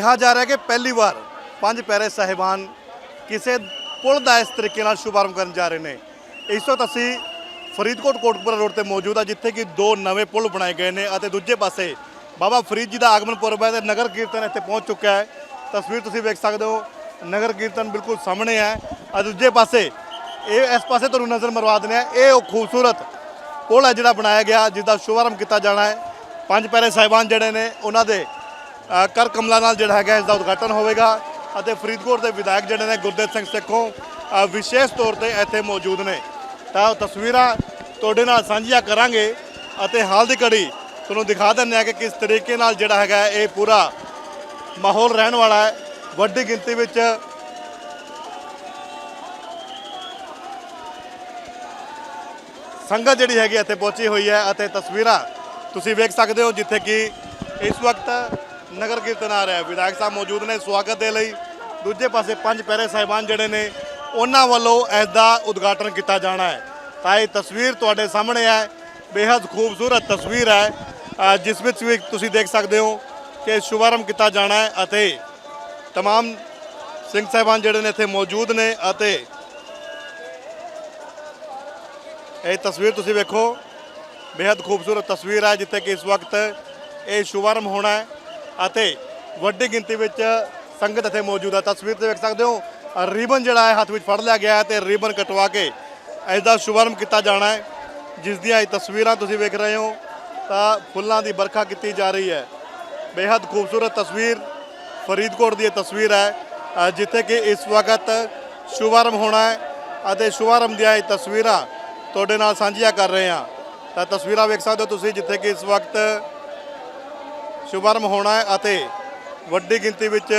ਕਿਹਾ ਜਾ ਰਿਹਾ ਕਿ ਪਹਿਲੀ ਵਾਰ ਪੰਜ ਪਿਆਰੇ ਸਾਹਿਬਾਨ ਕਿਸੇ ਪੁਲ ਦਾ ਇਸ ਤਰੀਕੇ ਨਾਲ ਸ਼ੁਭਾਰੰਭ ਕਰਨ ਜਾ ਰਹੇ ਨੇ। ਇਸ ਵਕਤ ਅਸੀਂ ਫਰੀਦਕੋਟ ਕੋਟਕਪੁਰਾ ਰੋਡ ਤੇ ਮੌਜੂਦ ਆ ਜਿੱਥੇ ਕਿ ਦੋ ਨਵੇਂ ਪੁਲ ਬਣਾਏ ਗਏ ਨੇ ਅਤੇ ਦੂਜੇ ਪਾਸੇ ਬਾਬਾ ਫਰੀਦ ਜੀ ਦਾ ਆਗਮਨ ਪੁਰਬ ਹੈ ਤੇ ਨਗਰ ਕੀਰਤਨ ਇੱਥੇ ਪਹੁੰਚ ਚੁੱਕਿਆ ਹੈ। ਤਸਵੀਰ ਤੁਸੀਂ ਵੇਖ ਸਕਦੇ ਹੋ, ਨਗਰ ਕੀਰਤਨ ਬਿਲਕੁਲ ਸਾਹਮਣੇ ਹੈ ਅਤੇ ਦੂਜੇ ਪਾਸੇ ਇਹ ਇਸ ਪਾਸੇ ਤੁਹਾਨੂੰ ਨਜ਼ਰ ਮਰਵਾ ਦਿੰਦੇ ਆ ਇਹ ਉਹ ਖੂਬਸੂਰਤ ਪੁਲ ਹੈ ਜਿਹੜਾ ਬਣਾਇਆ ਗਿਆ, ਜਿਸ ਦਾ ਸ਼ੁਭਾਰੰਭ ਕੀਤਾ ਜਾਣਾ ਹੈ। ਪੰਜ ਪਿਆਰੇ ਸਾਹਿਬਾਨ ਜਿਹੜੇ ਨੇ, ਉਹਨਾਂ ਦੇ ਕਰ ਕਮਲਾ ਨਾਲ ਜਿਹੜਾ ਹੈਗਾ ਇਸ ਦਾ ਉਦਘਾਟਨ ਹੋਵੇਗਾ ਅਤੇ ਫਰੀਦਕੋਟ ਦੇ ਵਿਧਾਇਕ ਜਿਹੜੇ ਨੇ ਗੁਰਦੇਵ ਸਿੰਘ ਸਿੱਖੋਂ ਵਿਸ਼ੇਸ਼ ਤੌਰ ਤੇ ਇੱਥੇ ਮੌਜੂਦ ਨੇ। ਤਾਂ ਤਸਵੀਰਾਂ ਤੁਹਾਡੇ ਨਾਲ ਸਾਂਝੀਆਂ ਕਰਾਂਗੇ ਅਤੇ ਹਾਲ ਦੀ ਘੜੀ ਤੁਹਾਨੂੰ ਦਿਖਾ ਦਿੰਦੇ ਆ ਕਿ ਕਿਸ ਤਰੀਕੇ ਨਾਲ ਜਿਹੜਾ ਹੈਗਾ ਇਹ ਪੂਰਾ ਮਾਹੌਲ ਰਹਿਣ ਵਾਲਾ ਹੈ। ਵੱਡੀ ਗਿਣਤੀ ਵਿੱਚ ਸੰਗਤ ਜਿਹੜੀ ਹੈਗੀ ਇੱਥੇ ਪਹੁੰਚੀ ਹੋਈ ਹੈ ਅਤੇ ਤਸਵੀਰਾਂ ਤੁਸੀਂ ਵੇਖ ਸਕਦੇ ਹੋ ਜਿੱਥੇ ਕਿ ਇਸ ਵਕਤ ਨਗਰ ਕੀਰਤਨ ਆ ਰਿਹਾ। ਵਿਧਾਇਕ ਸਾਹਿਬ ਮੌਜੂਦ ਨੇ ਸਵਾਗਤ ਦੇ ਲਈ। ਦੂਜੇ ਪਾਸੇ ਪੰਜ ਪਹਿਰੇ ਸਾਹਿਬਾਨ ਜਿਹੜੇ ਨੇ, ਉਹਨਾਂ ਵੱਲੋਂ ਇਸ ਦਾ ਉਦਘਾਟਨ ਕੀਤਾ ਜਾਣਾ ਹੈ। ਤਾਂ ਇਹ ਤਸਵੀਰ ਤੁਹਾਡੇ ਸਾਹਮਣੇ ਹੈ। ਬੇਹੱਦ ਖੂਬਸੂਰਤ ਤਸਵੀਰ ਹੈ। ਜਿਸ ਵਿੱਚ ਵੀ ਤੁਸੀਂ ਦੇਖ ਸਕਦੇ ਹੋ ਕਿ ਸ਼ੁਭਾਰੰਭ ਕੀਤਾ ਜਾਣਾ ਹੈ ਅਤੇ तमाम ਸਿੰਘ ਸਾਹਿਬਾਨ ਜਿਹੜੇ ਨੇ ਇੱਥੇ ਮੌਜੂਦ ਨੇ ਅਤੇ ਇਹ ਤਸਵੀਰ ਤੁਸੀਂ ਵੇਖੋ। ਬੇਹੱਦ ਖੂਬਸੂਰਤ ਤਸਵੀਰ ਹੈ ਜਿੱਥੇ ਕਿ ਇਸ ਵਕਤ ਇਹ ਸ਼ੁਭਾਰੰਭ ਹੋਣਾ ਹੈ। ਅਤੇ ਵੱਡੀ ਗਿਣਤੀ ਵਿੱਚ ਸੰਗਤ ਇੱਥੇ ਮੌਜੂਦ ਹੈ ਤਸਵੀਰ ਤੇ ਵੇਖ ਸਕਦੇ ਹੋ, ਰਿਬਨ ਜਿਹੜਾ ਹੈ, ਹੱਥ ਵਿੱਚ ਫੜ ਲਿਆ ਗਿਆ ਹੈ ਤੇ ਰਿਬਨ ਕਟਵਾ ਕੇ ਇਸ ਦਾ ਸ਼ੁਭਾਰੰਭ ਕੀਤਾ ਜਾਣਾ ਹੈ। ਜਿਸ ਦੀਆਂ ਇਹ ਤਸਵੀਰਾਂ ਤੁਸੀਂ ਵੇਖ ਰਹੇ ਹੋ, ਤਾਂ ਫੁੱਲਾਂ ਦੀ ਵਰਖਾ ਕੀਤੀ ਜਾ ਰਹੀ ਹੈ। ਬੇहद ਖੂਬਸੂਰਤ ਤਸਵੀਰ, ਫਰੀਦਕੋਟ ਦੀ ਇਹ ਤਸਵੀਰ ਹੈ ਜਿੱਥੇ ਕਿ ਇਸ ਵਕਤ ਸ਼ੁਭਾਰੰਭ ਹੋਣਾ ਹੈ ਅਤੇ ਸ਼ੁਭਾਰੰਭ ਦੀਆਂ ਇਹ ਤਸਵੀਰਾਂ ਤੁਹਾਡੇ ਨਾਲ ਸਾਂਝੀਆਂ ਕਰ ਰਹੇ ਹਾਂ। ਤਾਂ ਤਸਵੀਰਾਂ ਵੇਖ ਸਕਦੇ ਹੋ ਤੁਸੀਂ, ਜਿੱਥੇ ਕਿ ਇਸ ਵਕਤ ਸ਼ੁਭਾਰੰਭ ਹੋਣਾ ਹੈ ਅਤੇ ਵੱਡੀ ਗਿਣਤੀ ਵਿੱਚ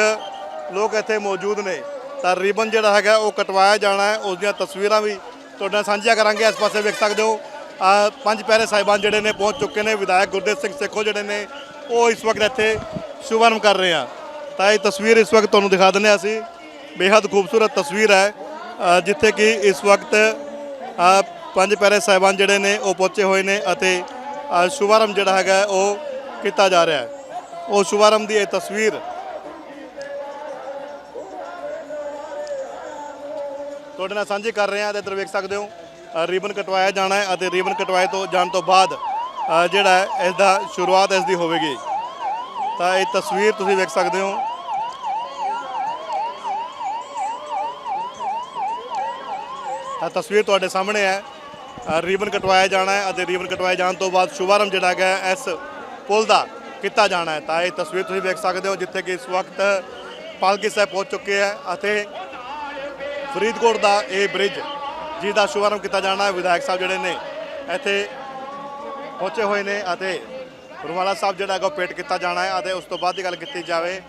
ਲੋਕ ਇੱਥੇ ਮੌਜੂਦ ਨੇ। ਤਾਂ ਰਿਬਨ ਜਿਹੜਾ ਹੈਗਾ ਉਹ ਕਟਵਾਇਆ ਜਾਣਾ ਹੈ। ਉਸ ਦੀਆਂ ਤਸਵੀਰਾਂ ਵੀ ਤੁਹਾਡੇ ਨਾਲ ਸਾਂਝੀਆਂ ਕਰਾਂਗੇ। ਇਸ ਪਾਸੇ ਵੇਖ ਸਕਦੇ ਹੋ ਪੰਜ ਪਿਆਰੇ ਸਾਹਿਬਾਨ ਜਿਹੜੇ ਨੇ ਪਹੁੰਚ ਚੁੱਕੇ ਨੇ। ਵਿਧਾਇਕ ਗੁਰਦੇਵ ਸਿੰਘ ਸੇਖੋ ਜਿਹੜੇ ਨੇ, ਉਹ ਇਸ ਵਕਤ ਇੱਥੇ ਸ਼ੁਭਾਰੰਭ ਕਰ ਰਹੇ ਆ। ਤਾਂ ਇਹ ਤਸਵੀਰ ਇਸ ਵਕਤ ਤੁਹਾਨੂੰ ਦਿਖਾ ਦਿੰਦੇ ਹਾਂ ਅਸੀਂ। ਬੇहद ਖੂਬਸੂਰਤ ਤਸਵੀਰ ਹੈ। ਜਿੱਥੇ ਕਿ ਇਸ ਵਕਤ ਪੰਜ ਪਿਆਰੇ ਸਾਹਿਬਾਨ ਜਿਹੜੇ ਨੇ, ਉਹ ਪਹੁੰਚੇ ਹੋਏ ਨੇ ਅਤੇ ਸ਼ੁਭਾਰੰਭ ਜਿਹੜਾ ਹੈਗਾ ਉਹ ਕੀਤਾ ਜਾ ਰਿਹਾ ਹੈ। ਉਹ ਸ਼ੁਭਾਰੰਭ ਦੀ ਇਹ ਤਸਵੀਰ ਤੁਹਾਡੇ ਨਾਲ ਸਾਂਝੀ ਕਰ ਰਹੇ ਹਾਂ ਤੇ ਇੱਧਰ ਵੇਖ ਸਕਦੇ ਹੋ ਅ, ਰੀਬਨ ਕਟਵਾਇਆ ਜਾਣਾ ਹੈ ਅਤੇ ਰੀਬਨ ਕਟਵਾਏ ਤੋਂ ਜਾਣ ਤੋਂ ਬਾਅਦ ਜਿਹੜਾ ਹੈ ਇਸ ਦਾ ਸ਼ੁਰੂਆਤ ਇਸ ਦੀ ਹੋਵੇਗੀ। ਤਾਂ ਇਹ ਤਸਵੀਰ ਤੁਸੀਂ ਵੇਖ ਸਕਦੇ ਹੋ। ਤਾਂ ਤਸਵੀਰ ਤੁਹਾਡੇ ਸਾਹਮਣੇ ਹੈ। ਅ, ਰੀਬਨ ਕਟਵਾਇਆ ਜਾਣਾ ਹੈ ਅਤੇ ਰੀਬਨ ਕਟਵਾਏ ਜਾਣ ਤੋਂ ਬਾਅਦ ਸ਼ੁਭਾਰੰਭ ਜਿਹੜਾ ਹੈਗਾ ਹੈ ਇਸ ਪੁਲ ਦਾ। ਕੀਤਾ ਜਾਣਾ ਹੈ। ਤਾਂ ਇਹ ਤਸਵੀਰ ਤੁਸੀਂ ਵੇਖ ਸਕਦੇ ਹੋ ਜਿੱਥੇ ਕਿ ਇਸ ਵਕਤ ਪਾਲਕੀ ਸਾਹਿਬ ਪਹੁੰਚ ਚੁੱਕੇ ਹੈ ਅਤੇ ਫਰੀਦਕੋਟ ਦਾ ਇਹ ਬ੍ਰਿਜ ਜਿਸ ਦਾ ਸ਼ੁਭਾਰੰਭ ਕੀਤਾ ਜਾਣਾ ਹੈ। ਵਿਧਾਇਕ ਸਾਹਿਬ ਜਿਹੜੇ ਨੇ ਇੱਥੇ ਪਹੁੰਚੇ ਹੋਏ ਨੇ ਅਤੇ ਰੁਮਾਲਾ ਸਾਹਿਬ ਜਿਹੜਾ ਹੈਗਾ ਉਹ ਪੇਟ ਕੀਤਾ ਜਾਣਾ ਹੈ ਅਤੇ ਉਸ ਤੋਂ ਬਾਅਦ ਦੀ ਗੱਲ ਕੀਤੀ ਜਾਵੇ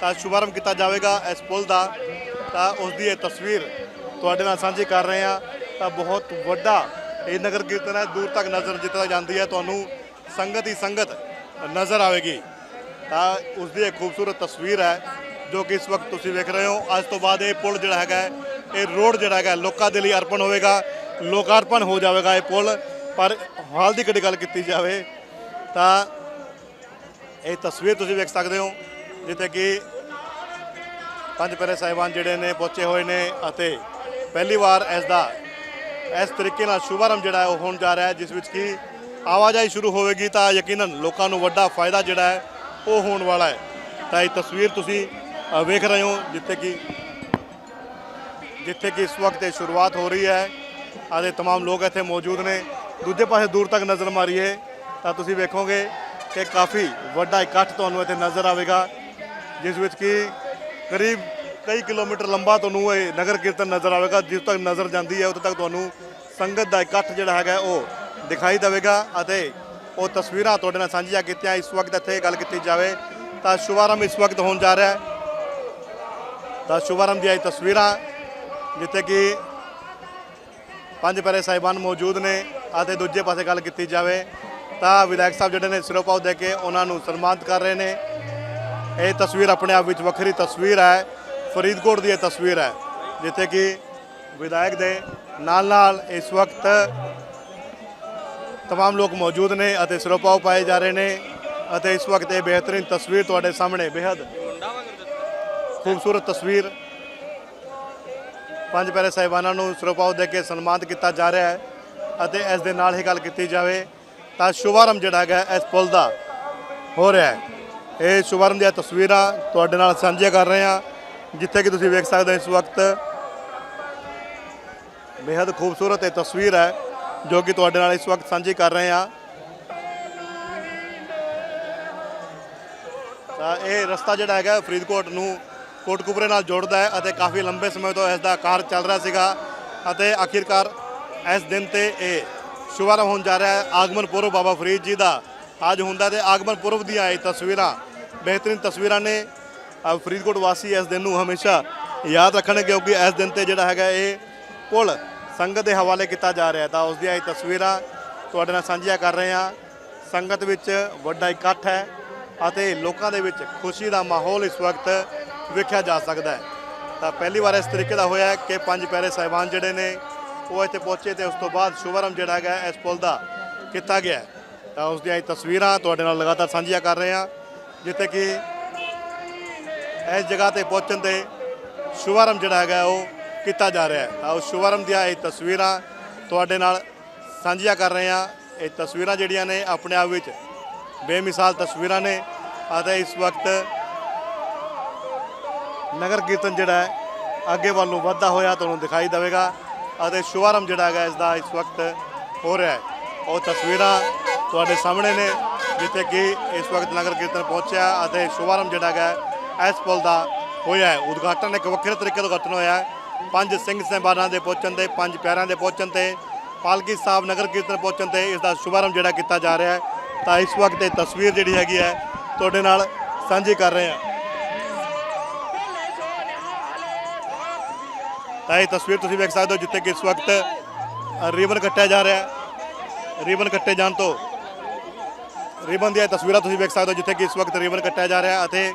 ਤਾਂ ਸ਼ੁਭਾਰੰਭ ਕੀਤਾ ਜਾਵੇਗਾ ਇਸ ਪੁਲ ਦਾ। ਤਾਂ ਉਸ ਦੀ ਇਹ ਤਸਵੀਰ ਤੁਹਾਡੇ ਨਾਲ ਸਾਂਝੀ ਕਰ ਰਹੇ ਹਾਂ। ਤਾਂ ਬਹੁਤ ਵੱਡਾ ਇਹ ਨਗਰ ਕੀਰਤਨ ਹੈ। ਦੂਰ ਤੱਕ ਨਜ਼ਰ ਜਿੱਥੇ ਜਾਂਦੀ ਹੈ। ਤੁਹਾਨੂੰ ਸੰਗਤ ਹੀ ਸੰਗਤ ਨਜ਼ਰ ਆਵੇਗੀ। ਤਾਂ ਉਸ ਦੀ ਇੱਕ ਖੂਬਸੂਰਤ ਤਸਵੀਰ ਹੈ, ਜੋ ਕਿ ਇਸ ਵਕਤ ਤੁਸੀਂ ਵੇਖ ਰਹੇ ਹੋ। ਅੱਜ ਤੋਂ ਬਾਅਦ ਇਹ ਪੁਲ ਜਿਹੜਾ ਹੈਗਾ, ਇਹ ਰੋਡ ਜਿਹੜਾ ਹੈਗਾ, ਲੋਕਾਂ ਦੇ ਲਈ ਅਰਪਣ ਹੋਵੇਗਾ, ਲੋਕਾਰਪਣ ਹੋ ਜਾਵੇਗਾ ਇਹ ਪੁਲ। ਪਰ ਹਾਲ ਦੀ ਕਿਹੜੀ ਗੱਲ ਕੀਤੀ ਜਾਵੇ, ਤਾਂ ਇਹ ਤਸਵੀਰ ਤੁਸੀਂ ਵੇਖ ਸਕਦੇ ਹੋ, ਜਿੱਥੇ ਕਿ ਪੰਜ ਪਿਆਰੇ ਸਾਹਿਬਾਨ ਜਿਹੜੇ ਨੇ, ਪਹੁੰਚੇ ਹੋਏ ਨੇ ਅਤੇ ਪਹਿਲੀ ਵਾਰ ਇਸ ਦਾ ਇਸ ਤਰੀਕੇ ਨਾਲ ਸ਼ੁਭਾਰੰਭ ਜਿਹੜਾ ਉਹ ਹੋਣ ਜਾ ਰਿਹਾ ਹੈ, ਜਿਸ ਵਿੱਚ ਕਿ ਆਵਾਜਾਈ ਸ਼ੁਰੂ ਹੋਵੇਗੀ ਤਾਂ ਯਕੀਨਨ ਲੋਕਾਂ ਨੂੰ ਵੱਡਾ ਫਾਇਦਾ ਜਿਹੜਾ ਹੈ ਉਹ ਹੋਣ ਵਾਲਾ ਹੈ ਤਾਂ ਇਹ ਤਸਵੀਰ ਤੁਸੀਂ ਅ, ਵੇਖ ਰਹੇ ਹੋ ਜਿੱਥੇ ਕਿ ਜਿੱਥੇ ਕਿ ਇਸ ਵਕਤ ਇਹ ਸ਼ੁਰੂਆਤ ਹੋ ਰਹੀ ਹੈ ਅਤੇ तमाम ਲੋਕ ਇੱਥੇ ਮੌਜੂਦ ਨੇ ਦੂਜੇ ਪਾਸੇ ਦੂਰ ਤੱਕ ਨਜ਼ਰ ਮਾਰੀਏ ਤਾਂ ਤੁਸੀਂ ਵੇਖੋਗੇ ਕਿ ਕਾਫੀ ਵੱਡਾ ਇਕੱਠ ਤੁਹਾਨੂੰ ਇੱਥੇ ਨਜ਼ਰ ਆਵੇਗਾ ਜਿਸ ਵਿੱਚ ਕਿ ਕਰੀਬ ਕਈ ਕਿਲੋਮੀਟਰ ਲੰਬਾ ਤੁਹਾਨੂੰ ਇਹ ਨਗਰ ਕੀਰਤਨ ਨਜ਼ਰ ਆਵੇਗਾ ਜਿਸ ਤੱਕ ਨਜ਼ਰ ਜਾਂਦੀ ਹੈ ਉਦੋਂ ਤੱਕ ਤੁਹਾਨੂੰ ਸੰਗਤ ਦਾ ਇਕੱਠ ਜਿਹੜਾ ਹੈਗਾ ਉਹ ਦਿਖਾਈ ਦੇਵੇਗਾ ਅਤੇ ਉਹ ਤਸਵੀਰਾਂ ਤੁਹਾਡੇ ਨਾਲ ਸਾਂਝੀਆਂ ਕੀਤੀਆਂ ਇਸ ਵਕਤ ਇੱਥੇ ਗੱਲ ਕੀਤੀ ਜਾਵੇ ਤਾਂ ਸ਼ੁਭਾਰੰਭ ਇਸ ਵਕਤ ਹੋਣ ਜਾ ਰਿਹਾ ਹੈ। ਤਾਂ ਸ਼ੁਭਾਰੰਭ ਦੀਆਂ ਇਹ ਤਸਵੀਰਾਂ ਜਿੱਥੇ ਕਿ ਪੰਜ ਪਿਆਰੇ ਸਾਹਿਬਾਨ ਮੌਜੂਦ ਨੇ ਅਤੇ ਦੂਜੇ ਪਾਸੇ ਗੱਲ ਕੀਤੀ ਜਾਵੇ ਤਾਂ ਵਿਧਾਇਕ ਸਾਹਿਬ ਜਿਹੜੇ ਨੇ ਸਿਰੋਪਾਉ ਦੇ ਕੇ ਉਹਨਾਂ ਨੂੰ ਸਨਮਾਨਿਤ ਕਰ ਰਹੇ ਨੇ। ਇਹ ਤਸਵੀਰ ਆਪਣੇ ਆਪ ਵਿੱਚ ਵੱਖਰੀ ਤਸਵੀਰ ਹੈ, ਫਰੀਦਕੋਟ ਦੀ ਇਹ ਤਸਵੀਰ ਹੈ, ਜਿੱਥੇ ਕਿ ਵਿਧਾਇਕ ਦੇ ਨਾਲ ਨਾਲ ਇਸ ਵਕਤ ਤਮਾਮ ਲੋਕ ਮੌਜੂਦ ਨੇ ਅਤੇ ਸਿਰੋਪਾਉ ਪਾਏ ਜਾ ਰਹੇ ਨੇ ਅਤੇ ਇਸ ਵਕਤ ਇਹ ਬਿਹਤਰੀਨ ਤਸਵੀਰ ਤੁਹਾਡੇ ਸਾਹਮਣੇ ਬੇहद ਖੂਬਸੂਰਤ ਤਸਵੀਰ ਪੰਜ ਪਿਆਰੇ ਸਾਹਿਬਾਨਾਂ ਨੂੰ ਸਿਰੋਪਾਉ ਦੇ ਕੇ ਸਨਮਾਨਿਤ ਕੀਤਾ ਜਾ ਰਿਹਾ ਹੈ ਅਤੇ ਇਸ ਦੇ ਨਾਲ ਹੀ ਗੱਲ ਕੀਤੀ ਜਾਵੇ ਤਾਂ ਸ਼ੁਭਾਰੰਭ ਜਿਹੜਾ ਹੈਗਾ ਇਸ ਪੁਲ ਦਾ ਹੋ ਰਿਹਾ ਹੈ ਇਹ ਸ਼ੁਭਾਰੰਭ ਦੀਆਂ ਤਸਵੀਰਾਂ ਤੁਹਾਡੇ ਨਾਲ ਸਾਂਝੀਆਂ ਕਰ ਰਹੇ ਹਾਂ ਜਿੱਥੇ ਕਿ ਤੁਸੀਂ ਵੇਖ ਸਕਦੇ ਹੋ ਇਸ ਵਕਤ ਬੇहद ਖੂਬਸੂਰਤ ਇਹ ਤਸਵੀਰ ਹੈ ਜੋ ਕਿ ਤੁਹਾਡੇ ਨਾਲ ਇਸ ਵਕਤ ਸਾਂਝੀ ਕਰ ਰਹੇ ਹਾਂ। ਤਾਂ ਇਹ ਰਸਤਾ ਜਿਹੜਾ ਹੈਗਾ ਫਰੀਦਕੋਟ ਨੂੰ ਕੋਟਕਪੂਰੇ ਨਾਲ ਜੋੜਦਾ ਹੈ ਅਤੇ ਕਾਫੀ ਲੰਬੇ ਸਮੇਂ ਤੋਂ ਇਸ ਦਾ ਕਾਰ ਚੱਲ ਰਿਹਾ ਸੀਗਾ ਅਤੇ ਆਖਿਰਕਾਰ ਇਸ ਦਿਨ ਤੇ ਇਹ ਸ਼ੁਭਾਰੰਭ ਹੋਣ ਜਾ ਰਿਹਾ ਹੈ। ਆਗਮਨ ਪੁਰਬ ਬਾਬਾ ਫਰੀਦ ਜੀ ਦਾ ਅੱਜ ਹੁੰਦਾ ਤੇ ਆਗਮਨ ਪੁਰਬ ਦੀਆਂ ਇਹ ਤਸਵੀਰਾਂ, ਬਿਹਤਰੀਨ ਤਸਵੀਰਾਂ ਨੇ ਫਰੀਦਕੋਟ ਵਾਸੀ ਇਸ ਦਿਨ ਨੂੰ ਹਮੇਸ਼ਾ ਯਾਦ ਰੱਖਣਗੇ ਕਿਉਂਕਿ ਇਸ ਦਿਨ ਤੇ ਜਿਹੜਾ ਹੈਗਾ ਇਹ ਪੁਲ ਸੰਗਤ ਦੇ ਹਵਾਲੇ ਕੀਤਾ ਜਾ ਰਿਹਾ ਤਾਂ ਉਸ ਦੀਆਂ ਇਹ ਤਸਵੀਰਾਂ ਤੁਹਾਡੇ ਨਾਲ ਸਾਂਝੀਆਂ ਕਰ ਰਹੇ ਹਾਂ। ਸੰਗਤ ਵਿੱਚ ਵੱਡਾ ਇਕੱਠ ਹੈ ਅਤੇ ਲੋਕਾਂ ਦੇ ਵਿੱਚ ਖੁਸ਼ੀ ਦਾ ਮਾਹੌਲ ਇਸ ਵਕਤ ਵੇਖਿਆ ਜਾ ਸਕਦਾ ਹੈ। ਤਾਂ ਪਹਿਲੀ ਵਾਰ ਇਸ ਤਰੀਕੇ ਦਾ ਹੋਇਆ ਕਿ ਪੰਜ ਪਿਆਰੇ ਸਾਹਿਬਾਨ ਜਿਹੜੇ ਨੇ, ਉਹ ਇੱਥੇ ਪਹੁੰਚੇ ਤੇ ਉਸ ਤੋਂ ਬਾਅਦ ਸ਼ੁਭਾਰੰਭ ਜਿਹੜਾ ਹੈਗਾ ਇਸ ਪੁਲ ਦਾ ਕੀਤਾ ਗਿਆ ਤਾਂ ਉਸ ਦੀਆਂ ਇਹ ਤਸਵੀਰਾਂ ਤੁਹਾਡੇ ਨਾਲ ਲਗਾਤਾਰ ਸਾਂਝੀਆਂ ਕਰ ਰਹੇ ਹਾਂ, ਜਿੱਥੇ ਕਿ ਇਸ ਜਗ੍ਹਾ ਤੇ ਪਹੁੰਚਣ ਤੇ ਸ਼ੁਭਾਰੰਭ ਜਿਹੜਾ ਹੈਗਾ ਉਹ ਕੀਤਾ ਜਾ ਰਿਹਾ ਹੈ। ਤਾਂ ਉਸ ਸ਼ੁਭਾਰੰਭ ਦੀਆਂ ਇਹ ਤਸਵੀਰਾਂ ਤੁਹਾਡੇ ਨਾਲ ਸਾਂਝੀਆਂ ਕਰ ਰਹੇ ਹਾਂ। ਇਹ ਤਸਵੀਰਾਂ ਜਿਹੜੀਆਂ ਨੇ ਆਪਣੇ ਆਪ ਵਿੱਚ ਬੇਮਿਸਾਲ ਤਸਵੀਰਾਂ ਨੇ ਅਤੇ ਇਸ ਵਕਤ ਨਗਰ ਕੀਰਤਨ ਜਿਹੜਾ ਹੈ, ਅੱਗੇ ਵੱਲ ਨੂੰ ਵੱਧਦਾ ਹੋਇਆ ਤੁਹਾਨੂੰ ਦਿਖਾਈ ਦੇਵੇਗਾ ਅਤੇ ਸ਼ੁਭਾਰੰਭ ਜਿਹੜਾ ਹੈਗਾ, ਇਸ ਦਾ ਇਸ ਵਕਤ ਹੋ ਰਿਹਾ ਹੈ। ਉਹ ਤਸਵੀਰਾਂ ਤੁਹਾਡੇ ਸਾਹਮਣੇ ਨੇ, ਜਿੱਥੇ ਕਿ ਇਸ ਵਕਤ ਨਗਰ ਕੀਰਤਨ ਪਹੁੰਚਿਆ ਅਤੇ ਸ਼ੁਭਾਰੰਭ ਜਿਹੜਾ ਹੈਗਾ, ਇਸ ਪੁਲ ਦਾ ਹੋਇਆ ਹੈ। ਉਦਘਾਟਨ ਇੱਕ ਵੱਖਰੇ ਤਰੀਕੇ ਤੋਂ ਉਦਘਾਟਨ ਹੋਇਆ ਹੈ। ਪੰਜ ਸਿੰਘ ਸਾਹਿਬਾਨਾਂ ਦੇ ਪਹੁੰਚਣ ਤੇ, ਪੰਜ ਪਿਆਰਿਆਂ ਦੇ ਪਹੁੰਚਣ ਤੇ, ਪਾਲਕੀ ਸਾਹਿਬ ਨਗਰ ਕੀਰਤਨ ਪਹੁੰਚਣ ਤੇ ਇਸ ਦਾ ਸ਼ੁਭਾਰੰਭ ਜਿਹੜਾ ਕੀਤਾ ਜਾ ਰਿਹਾ ਹੈ। ਤਾਂ ਇਸ ਵਕਤ ਇਹ ਤਸਵੀਰ ਜਿਹੜੀ ਹੈਗੀ ਹੈ, ਤੁਹਾਡੇ ਨਾਲ ਸਾਂਝੀ ਕਰ ਰਹੇ ਹਾਂ। ਤਾਂ ਇਹ ਤਸਵੀਰ ਤੁਸੀਂ ਵੇਖ ਸਕਦੇ ਹੋ, ਜਿੱਥੇ ਕਿ ਇਸ ਵਕਤ ਰੀਬਨ ਕੱਟਿਆ ਜਾ ਰਿਹਾ ਹੈ। ਰੀਬਨ ਕੱਟੇ ਜਾਣ ਤੋਂ, ਰੀਬਨ ਦੀਆਂ ਤਸਵੀਰਾਂ ਤੁਸੀਂ ਵੇਖ ਸਕਦੇ ਹੋ, ਜਿੱਥੇ ਕਿ ਇਸ ਵਕਤ ਰੀਬਨ ਕੱਟਿਆ ਜਾ ਰਿਹਾ ਅਤੇ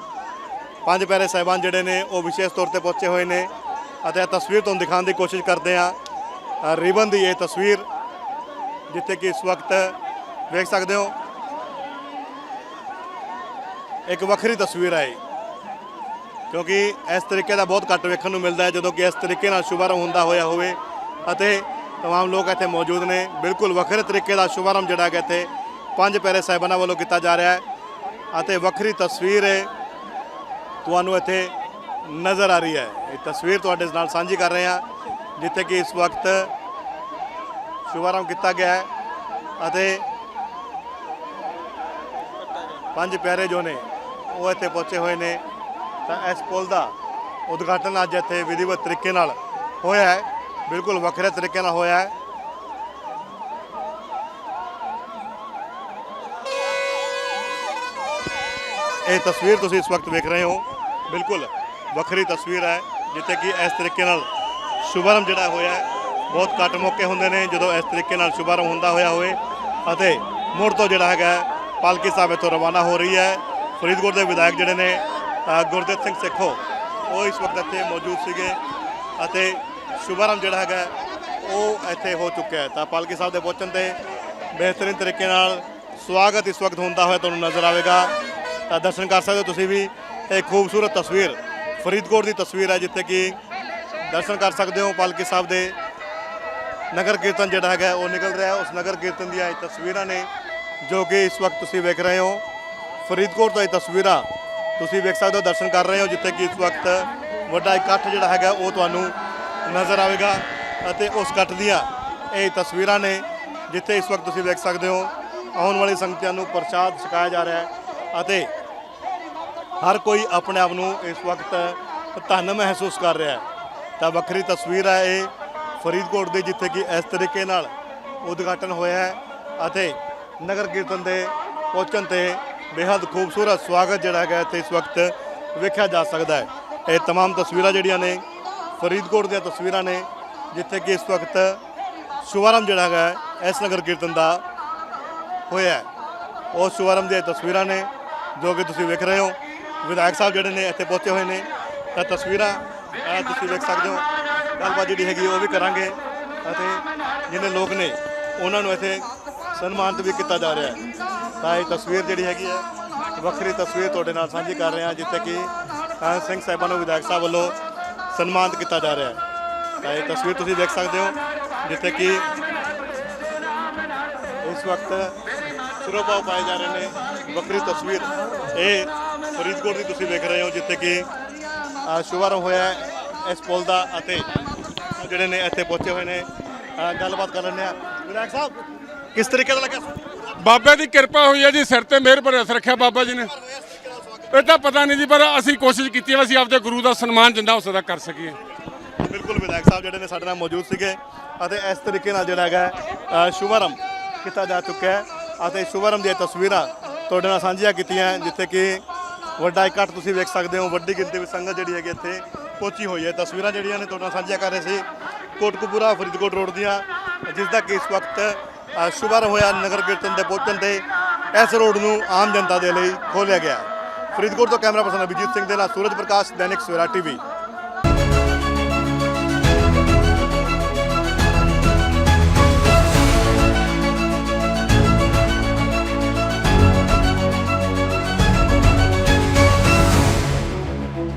ਪੰਜ ਪਿਆਰੇ ਸਾਹਿਬਾਨ ਜਿਹੜੇ ਨੇ, ਉਹ ਵਿਸ਼ੇਸ਼ ਤੌਰ ਤੇ ਪਹੁੰਚੇ ਹੋਏ ਨੇ। ਅਤੇ ਇਹ ਤਸਵੀਰ ਤੁਹਾਨੂੰ ਦਿਖਾਉਣ ਦੀ ਕੋਸ਼ਿਸ਼ ਕਰਦੇ ਹਾਂ ਅ, ਰੀਬਨ ਦੀ ਇਹ ਤਸਵੀਰ ਜਿੱਥੇ ਕਿ ਇਸ ਵਕਤ ਵੇਖ ਸਕਦੇ ਹੋ ਇੱਕ ਵੱਖਰੀ ਤਸਵੀਰ ਹੈ ਇਹ। ਕਿਉਂਕਿ ਇਸ ਤਰੀਕੇ ਦਾ ਬਹੁਤ ਘੱਟ ਵੇਖਣ ਨੂੰ ਮਿਲਦਾ ਹੈ ਜਦੋਂ ਕਿ ਇਸ ਤਰੀਕੇ ਨਾਲ ਸ਼ੁਭਾਰੰਭ ਹੁੰਦਾ ਹੋਇਆ ਹੋਵੇ ਅਤੇ तमाम ਲੋਕ ਇੱਥੇ ਮੌਜੂਦ ਨੇ ਬਿਲਕੁਲ ਵੱਖਰੇ ਤਰੀਕੇ ਦਾ ਸ਼ੁਭਾਰੰਭ ਜਿਹੜਾ ਕਿ ਇੱਥੇ ਪੰਜ ਪਿਆਰੇ ਸਾਹਿਬਾਨਾਂ ਵੱਲੋਂ ਕੀਤਾ ਜਾ ਰਿਹਾ ਹੈ ਅਤੇ ਵੱਖਰੀ ਤਸਵੀਰ ਹੈ ਤੁਹਾਨੂੰ ਇੱਥੇ ਨਜ਼ਰ ਆ ਰਹੀ ਹੈ। ਇਹ ਤਸਵੀਰ ਤੁਹਾਡੇ ਨਾਲ ਸਾਂਝੀ ਕਰ ਰਹੇ ਹਾਂ, ਜਿੱਥੇ ਕਿ ਇਸ ਵਕਤ ਸ਼ੁਭਾਰੰਭ ਕੀਤਾ ਗਿਆ ਹੈ ਅਤੇ ਪੰਜ ਪਿਆਰੇ ਜੋ ਨੇ, ਉਹ ਇੱਥੇ ਪਹੁੰਚੇ ਹੋਏ ਨੇ। ਤਾਂ ਇਸ ਪੁਲ ਦਾ ਉਦਘਾਟਨ ਅੱਜ ਇੱਥੇ ਵਿਧੀਵਤ ਤਰੀਕੇ ਨਾਲ ਹੋਇਆ ਹੈ। ਬਿਲਕੁਲ ਵੱਖਰੇ ਤਰੀਕੇ ਨਾਲ ਹੋਇਆ ਹੈ। ਇਹ ਤਸਵੀਰ ਤੁਸੀਂ ਇਸ ਵਕਤ ਵੇਖ ਰਹੇ ਹੋ। ਬਿਲਕੁਲ ਵੱਖਰੀ ਤਸਵੀਰ ਹੈ ਜਿੱਥੇ ਕਿ ਇਸ ਤਰੀਕੇ ਨਾਲ ਸ਼ੁਭਾਰੰਭ ਜਿਹੜਾ ਹੋਇਆ ਬਹੁਤ ਘੱਟ ਮੌਕੇ ਹੁੰਦੇ ਨੇ ਜਦੋਂ ਇਸ ਤਰੀਕੇ ਨਾਲ ਸ਼ੁਭਾਰੰਭ ਹੁੰਦਾ ਹੋਇਆ ਹੋਵੇ। ਅਤੇ ਮੁੜ ਤੋਂ ਜਿਹੜਾ ਹੈਗਾ ਪਾਲਕੀ ਸਾਹਿਬ ਇੱਥੋਂ ਰਵਾਨਾ ਹੋ ਰਹੀ ਹੈ। ਫਰੀਦਕੋਟ ਦੇ ਵਿਧਾਇਕ ਜਿਹੜੇ ਨੇ ਅ, ਗੁਰਦੇਵ ਸਿੰਘ ਸਿੱਖੋ ਉਹ ਇਸ ਵਕਤ ਇੱਥੇ ਮੌਜੂਦ ਸੀਗੇ। ਅਤੇ ਸ਼ੁਭਾਰੰਭ ਜਿਹੜਾ ਹੈਗਾ ਉਹ ਇੱਥੇ ਹੋ ਚੁੱਕਿਆ ਹੈ। ਤਾਂ ਪਾਲਕੀ ਸਾਹਿਬ ਦੇ ਪਹੁੰਚਣ ਤੇ ਬਿਹਤਰੀਨ ਤਰੀਕੇ ਨਾਲ ਸਵਾਗਤ ਇਸ ਵਕਤ ਹੁੰਦਾ ਹੋਇਆ ਤੁਹਾਨੂੰ ਨਜ਼ਰ ਆਵੇਗਾ। ਤਾਂ ਦਰਸ਼ਨ ਕਰ ਸਕਦੇ ਹੋ ਤੁਸੀਂ ਵੀ। ਇਹ ਖੂਬਸੂਰਤ ਤਸਵੀਰ ਫਰੀਦਕੋਟ ਦੀ ਤਸਵੀਰ ਹੈ ਜਿੱਥੇ ਕਿ ਦਰਸ਼ਨ ਕਰ ਸਕਦੇ ਹੋ ਪਾਲਕੀ ਸਾਹਿਬ ਦੇ। ਨਗਰ ਕੀਰਤਨ ਜਿਹੜਾ ਹੈਗਾ ਉਹ ਨਿਕਲ ਰਿਹਾ ਉਸ ਨਗਰ ਕੀਰਤਨ ਦੀਆਂ ਇਹ ਤਸਵੀਰਾਂ ਨੇ ਜੋ ਕਿ ਇਸ ਵਕਤ ਤੁਸੀਂ ਵੇਖ ਰਹੇ ਹੋ। ਫਰੀਦਕੋਟ ਤੋਂ ਇਹ ਤਸਵੀਰਾਂ ਤੁਸੀਂ ਵੇਖ ਸਕਦੇ ਹੋ, ਦਰਸ਼ਨ ਕਰ ਰਹੇ ਹੋ, ਜਿੱਥੇ ਕਿ ਇਸ ਵਕਤ ਵੱਡਾ ਇਕੱਠ ਜਿਹੜਾ ਹੈਗਾ ਉਹ ਤੁਹਾਨੂੰ ਨਜ਼ਰ ਆਵੇਗਾ ਅਤੇ ਉਸ ਇਕੱਠ ਦੀਆਂ ਇਹ ਤਸਵੀਰਾਂ ਨੇ ਜਿੱਥੇ ਇਸ ਵਕਤ ਤੁਸੀਂ ਵੇਖ ਸਕਦੇ ਹੋ। ਆਉਣ ਵਾਲੀ ਸੰਗਤਾਂ ਨੂੰ ਪ੍ਰਸ਼ਾਦ ਛਕਾਇਆ ਜਾ ਰਿਹਾ ਹੈ ਅਤੇ ਹਰ ਕੋਈ ਆਪਣੇ ਆਪ ਨੂੰ ਇਸ ਵਕਤ ਧੰਨ ਮਹਿਸੂਸ ਕਰ ਰਿਹਾ ਹੈ। ਤਾਂ ਵੱਖਰੀ ਤਸਵੀਰ ਹੈ ਇਹ ਫਰੀਦਕੋਟ ਦੇ, ਜਿੱਥੇ ਕਿ ਇਸ ਤਰੀਕੇ ਨਾਲ ਉਦਘਾਟਨ ਹੋਇਆ ਹੈ ਅਤੇ ਨਗਰ ਕੀਰਤਨ ਦੇ ਪਹੁੰਚਣ ਤੇ ਬੇਹੱਦ ਖੂਬਸੂਰਤ ਸਵਾਗਤ ਜਿਹੜਾ ਹੈਗਾ ਇੱਥੇ ਇਸ ਵਕਤ ਵੇਖਿਆ ਜਾ ਸਕਦਾ ਹੈ। ਇਹ तमाम ਤਸਵੀਰਾਂ ਜਿਹੜੀਆਂ ਨੇ, ਫਰੀਦਕੋਟ ਦੀਆਂ ਤਸਵੀਰਾਂ ਨੇ, ਜਿੱਥੇ ਕਿ ਇਸ ਵਕਤ ਸ਼ੁਭਾਰੰਭ ਜਿਹੜਾ ਹੈਗਾ ਇਸ ਨਗਰ ਕੀਰਤਨ ਦਾ ਹੋਇਆ ਉਹ ਸ਼ੁਭਾਰੰਭ ਦੀਆਂ ਤਸਵੀਰਾਂ ਨੇ ਜੋ ਕਿ ਤੁਸੀਂ ਵੇਖ ਰਹੇ ਹੋ। ਵਿਧਾਇਕ ਸਾਹਿਬ ਜਿਹੜੇ ਨੇ ਇੱਥੇ ਪਹੁੰਚੇ ਹੋਏ ਨੇ ਤਾਂ ਤਸਵੀਰਾਂ ਇਹ ਤੁਸੀਂ ਵੇਖ ਸਕਦੇ ਹੋ। ਗੱਲਬਾਤ ਜਿਹੜੀ ਹੈਗੀ ਉਹ ਵੀ ਕਰਾਂਗੇ ਅਤੇ ਜਿਹੜੇ ਲੋਕ ਨੇ ਉਹਨਾਂ ਨੂੰ ਇੱਥੇ ਸਨਮਾਨਿਤ ਵੀ ਕੀਤਾ ਜਾ ਰਿਹਾ ਹੈ। ਤਾਂ ਇਹ ਤਸਵੀਰ ਜਿਹੜੀ ਹੈਗੀ ਹੈ ਵੱਖਰੀ ਤਸਵੀਰ ਤੁਹਾਡੇ ਨਾਲ ਸਾਂਝੀ ਕਰ ਰਹੇ ਹਾਂ ਜਿੱਥੇ ਕਿ ਅ, ਸਿੰਘ ਸਾਹਿਬਾਂ ਨੂੰ ਵਿਧਾਇਕ ਸਾਹਿਬ ਵੱਲੋਂ ਸਨਮਾਨਿਤ ਕੀਤਾ ਜਾ ਰਿਹਾ ਹੈ। ਤਾਂ ਇਹ ਤਸਵੀਰ ਤੁਸੀਂ ਦੇਖ ਸਕਦੇ ਹੋ ਜਿੱਥੇ ਕਿ ਇਸ ਵਕਤ ਸਿਰੋਪਾਓ ਪਾਏ ਜਾ ਰਹੇ ਨੇ। ਵੱਖਰੀ ਤਸਵੀਰ। ਇਹ ਫਰੀਦਕੋਟ ਦੀ ਤੁਸੀਂ ਵੇਖ ਰਹੇ ਹੋ ਜਿੱਥੇ ਕਿ ਸ਼ੁਭਾਰੰਭ ਹੋਇਆ ਹੈ ਇਸ ਪੁਲ ਦਾ ਅਤੇ ਜਿਹੜੇ ਨੇ ਇੱਥੇ ਪਹੁੰਚੇ ਹੋਏ ਨੇ। ਗੱਲਬਾਤ ਕਰ ਲੈਂਦੇ ਆ ਵਿਧਾਇਕ ਸਾਹਿਬ ਕਿਸ ਤਰੀਕੇ ਦਾ ਲੱਗਿਆ? ਬਾਬੇ ਦੀ ਕਿਰਪਾ ਹੋਈ ਹੈ ਜੀ ਸਿਰ ਤੇ ਮਿਹਰ ਭਰਿਆ ਰੱਖਿਆ ਬਾਬਾ ਜੀ ਨੇ। ਇਹ ਤਾਂ ਪਤਾ ਨਹੀਂ ਜੀ ਪਰ ਅਸੀਂ ਕੋਸ਼ਿਸ਼ ਕੀਤੀ ਹੈ ਅਸੀਂ ਆਪਦੇ ਗੁਰੂ ਦਾ ਸਨਮਾਨ ਜਿੰਨਾ ਹੋ ਸਕਦਾ ਕਰ ਸਕੀਏ। ਬਿਲਕੁਲ ਵਿਧਾਇਕ ਸਾਹਿਬ ਜਿਹੜੇ ਨੇ ਸਾਡੇ ਨਾਲ ਮੌਜੂਦ ਸੀਗੇ ਅਤੇ ਇਸ ਤਰੀਕੇ ਨਾਲ ਜਿਹੜਾ ਹੈਗਾ ਸ਼ੁਭਾਰੰਭ ਕੀਤਾ ਜਾ ਚੁੱਕਾ ਹੈ। ਅਤੇ ਸ਼ੁਭਾਰੰਭ ਦੀਆਂ ਤਸਵੀਰਾਂ ਤੁਹਾਡੇ ਨਾਲ ਸਾਂਝੀਆਂ ਕੀਤੀਆਂ ਜਿੱਥੇ ਕਿ ਵੱਡਾ ਇਕੱਠ ਤੁਸੀਂ ਵੇਖ ਸਕਦੇ ਹੋ ਵੱਡੀ ਗਿਣਤੀ ਵਿੱਚ ਸੰਗਤ ਜਿਹੜੀ ਹੈਗੀ ਇੱਥੇ ਪਹੁੰਚੀ ਹੋਈ ਹੈ। ਤਸਵੀਰਾਂ ਜਿਹੜੀਆਂ ਨੇ ਤੁਹਾਡੇ ਨਾਲ ਸਾਂਝੀਆਂ ਕਰ ਰਹੇ ਸੀ ਕੋਟਕਪੂਰਾ ਫਰੀਦਕੋਟ ਰੋਡ ਦੀਆਂ ਜਿਸ ਦਾ ਕਿ ਇਸ ਵਕਤ ਅ, ਸ਼ੁਭਾਰੰਭ ਹੋਇਆ ਨਗਰ ਕੀਰਤਨ ਦੇ ਪਹੁੰਚਣ ਤੇ ਇਸ ਰੋਡ ਨੂੰ ਆਮ ਜਨਤਾ ਦੇ ਲਈ ਖੋਲ੍ਹਿਆ ਗਿਆ। ਫਰੀਦਕੋਟ ਤੋਂ ਕੈਮਰਾ ਪਰਸਨ ਅਭਿਜੀਤ ਸਿੰਘ ਦੇ ਨਾਲ ਸੂਰਜ ਪ੍ਰਕਾਸ਼ ਦੈਨਿਕ ਸਵੇਰਾ ਟੀਵੀ।